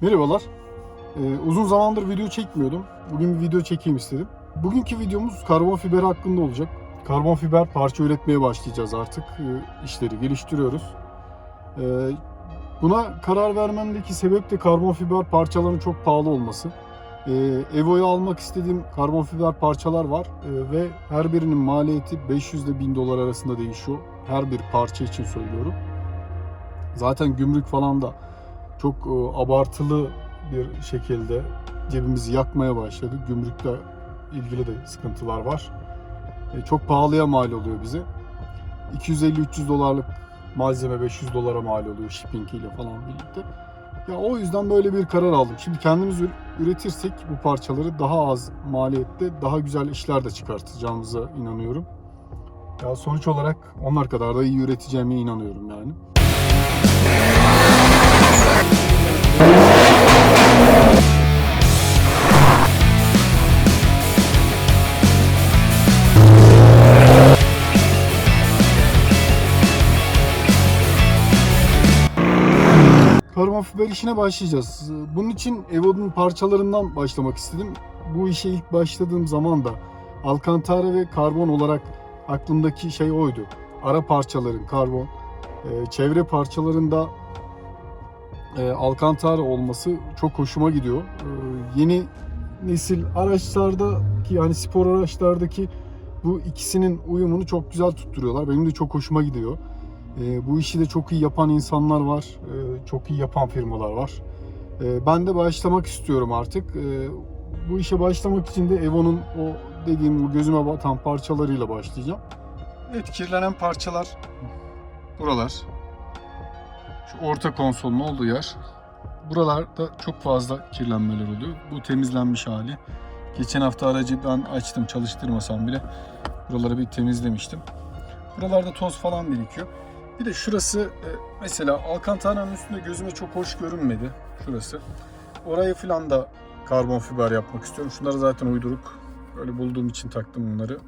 Merhabalar. Ee, uzun zamandır video çekmiyordum. Bugün bir video çekeyim istedim. Bugünkü videomuz karbon fiber hakkında olacak. Karbon fiber parça üretmeye başlayacağız artık. Ee, işleri geliştiriyoruz. Ee, buna karar vermemdeki sebep de karbon fiber parçaların çok pahalı olması. Ee, Evo'ya almak istediğim karbon fiber parçalar var Ee, ve her birinin maliyeti 500 ile 1000 dolar arasında değişiyor. Her bir parça için söylüyorum. Zaten gümrük falan da çok e, abartılı bir şekilde cebimizi yakmaya başladı. Gümrükle ilgili de sıkıntılar var. E, Çok pahalıya mal oluyor bize. 250-300 dolarlık malzeme 500 dolara mal oluyor shipping ile falan birlikte. Ya o yüzden böyle bir karar aldım. Şimdi kendimiz ür- üretirsek bu parçaları daha az maliyette daha güzel işler de çıkartacağımıza inanıyorum. Ya sonuç olarak onlar kadar da iyi üreteceğime inanıyorum yani. Karbon fiber işine başlayacağız. Bunun için Evo'nun parçalarından başlamak istedim. Bu işe ilk başladığım zaman da Alcantara ve karbon olarak aklımdaki şey oydu. Ara parçaların karbon, e, çevre parçalarında e, Alcantara olması çok hoşuma gidiyor. E, Yeni nesil araçlarda ki yani spor araçlardaki bu ikisinin uyumunu çok güzel tutturuyorlar. Benim de çok hoşuma gidiyor. Bu işi de çok iyi yapan insanlar var. Çok iyi yapan firmalar var. E, ben de başlamak istiyorum artık. E, bu işe başlamak için de Evo'nun o dediğim bu gözüme batan parçalarıyla başlayacağım. Evet kirlenen parçalar buralar. Şu orta konsolun olduğu yer. Buralarda çok fazla kirlenmeler oluyor. Bu temizlenmiş hali. Geçen hafta aracı ben açtım çalıştırmasam bile. Buraları bir temizlemiştim. Buralarda toz falan birikiyor. Bir de şurası e, mesela Alcantara'nın üstünde gözüme çok hoş görünmedi. Şurası. Oraya falan da karbon fiber yapmak istiyorum. Şunları zaten uyduruk. Böyle bulduğum için taktım bunları.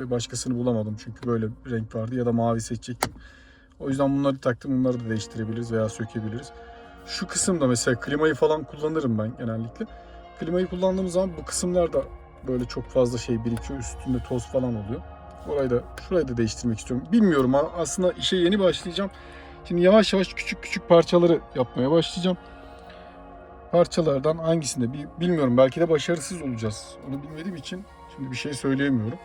E, Başkasını bulamadım çünkü böyle bir renk vardı ya da mavi seçecektim. O yüzden bunları taktım. Bunları da değiştirebiliriz veya sökebiliriz. Şu kısımda mesela klimayı falan kullanırım ben genellikle. Klimayı kullandığım zaman bu kısımlarda böyle çok fazla şey birikiyor. Üstünde toz falan oluyor. Orayı da şurayı da değiştirmek istiyorum. Bilmiyorum aslında işe yeni başlayacağım. Şimdi yavaş yavaş küçük küçük parçaları yapmaya başlayacağım. Parçalardan hangisinde bi- bilmiyorum belki de başarısız olacağız. Onu bilmediğim için şimdi bir şey söyleyemiyorum.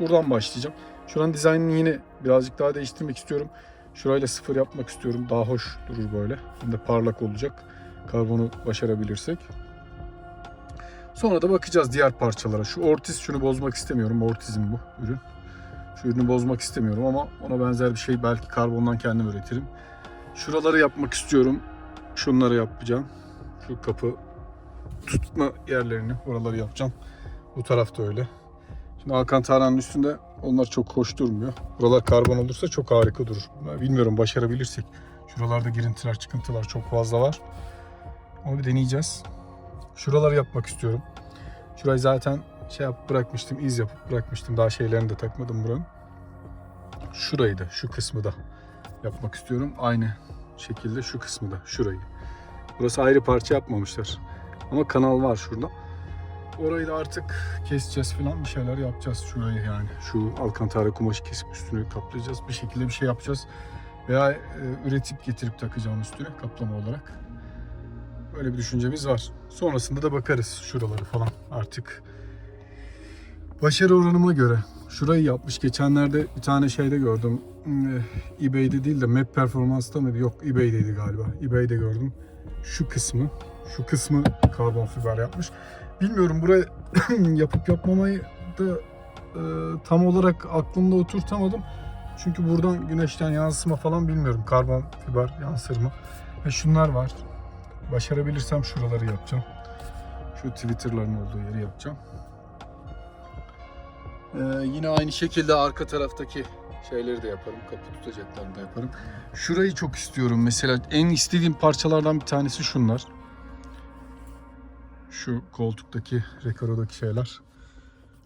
Buradan başlayacağım. Şuranın dizaynını yine birazcık daha değiştirmek istiyorum. Şurayla sıfır yapmak istiyorum. Daha hoş durur böyle. Hem de parlak olacak. Karbonu başarabilirsek. Sonra da bakacağız diğer parçalara. Şu ortiz şunu bozmak istemiyorum. Ortizm bu ürün. Şu ürünü bozmak istemiyorum ama ona benzer bir şey belki karbondan kendim üretirim. Şuraları yapmak istiyorum. Şunları yapacağım. Şu kapı tutma yerlerini oraları yapacağım. Bu tarafta öyle. Şimdi Alcantara'nın üstünde onlar çok hoş durmuyor. Buralar karbon olursa çok harika durur. Bilmiyorum başarabilirsek. Şuralarda girintiler, çıkıntılar çok fazla var. Onu bir deneyeceğiz. Şuraları yapmak istiyorum. Şurayı zaten şey yap bırakmıştım, iz yapıp bırakmıştım. Daha şeylerini de takmadım buranın. Şurayı da, şu kısmı da yapmak istiyorum. Aynı şekilde şu kısmı da, şurayı. Burası ayrı parça yapmamışlar. Ama kanal var şurada. Orayı da artık keseceğiz falan bir şeyler yapacağız şurayı yani. Şu alkantara kumaşı kesip üstünü kaplayacağız. Bir şekilde bir şey yapacağız. Veya e, üretip getirip takacağım üstüne kaplama olarak. Böyle bir düşüncemiz var. Sonrasında da bakarız şuraları falan artık. Başarı oranıma göre şurayı yapmış. Geçenlerde bir tane şeyde gördüm. Hmm, eh, eBay'de değil de Map Performance'da mıydı? Yok eBay'deydi galiba. eBay'de gördüm. Şu kısmı, şu kısmı karbon fiber yapmış. Bilmiyorum buraya yapıp yapmamayı da e, tam olarak aklımda oturtamadım. Çünkü buradan güneşten yansıma falan bilmiyorum. Karbon fiber yansır mı? Ve şunlar var. Başarabilirsem şuraları yapacağım. Şu Twitter'ların olduğu yeri yapacağım. Ee, yine aynı şekilde arka taraftaki şeyleri de yaparım. Kapı tutacaklarını da yaparım. Şurayı çok istiyorum. Mesela en istediğim parçalardan bir tanesi şunlar. Şu koltuktaki, rekarodaki şeyler.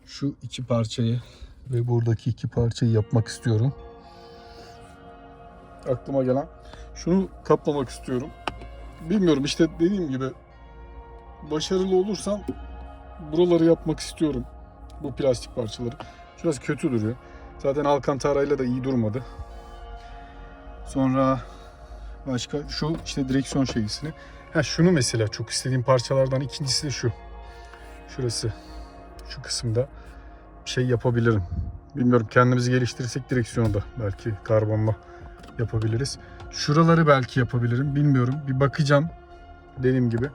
Şu iki parçayı ve buradaki iki parçayı yapmak istiyorum. Aklıma gelen. Şunu kaplamak istiyorum. bilmiyorum işte dediğim gibi başarılı olursam buraları yapmak istiyorum. Bu plastik parçaları. Şurası kötü duruyor. Zaten Alcantara ile de iyi durmadı. Sonra başka şu işte direksiyon şeyisini. Ha şunu mesela çok istediğim parçalardan ikincisi de şu. Şurası. Şu kısımda şey yapabilirim. Bilmiyorum kendimizi geliştirirsek direksiyonu da belki karbonla yapabiliriz. Şuraları belki yapabilirim. Bilmiyorum. Bir bakacağım. Dediğim gibi.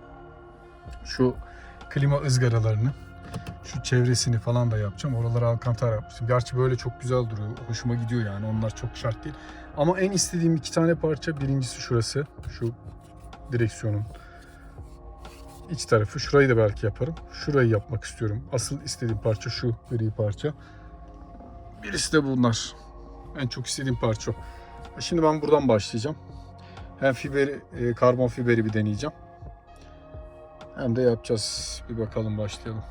Şu klima ızgaralarını, şu çevresini falan da yapacağım. Oraları alkantara yapmıştım. Gerçi böyle çok güzel duruyor. Hoşuma gidiyor yani. Onlar çok şart değil. Ama en istediğim iki tane parça. Birincisi şurası. Şu direksiyonun iç tarafı. Şurayı da belki yaparım. Şurayı yapmak istiyorum. Asıl istediğim parça şu gri parça. Birisi de bunlar. En çok istediğim parça. Şimdi ben buradan başlayacağım. Hem fiberi, e, karbon fiberi bir deneyeceğim. Hem de yapacağız. Bir bakalım başlayalım.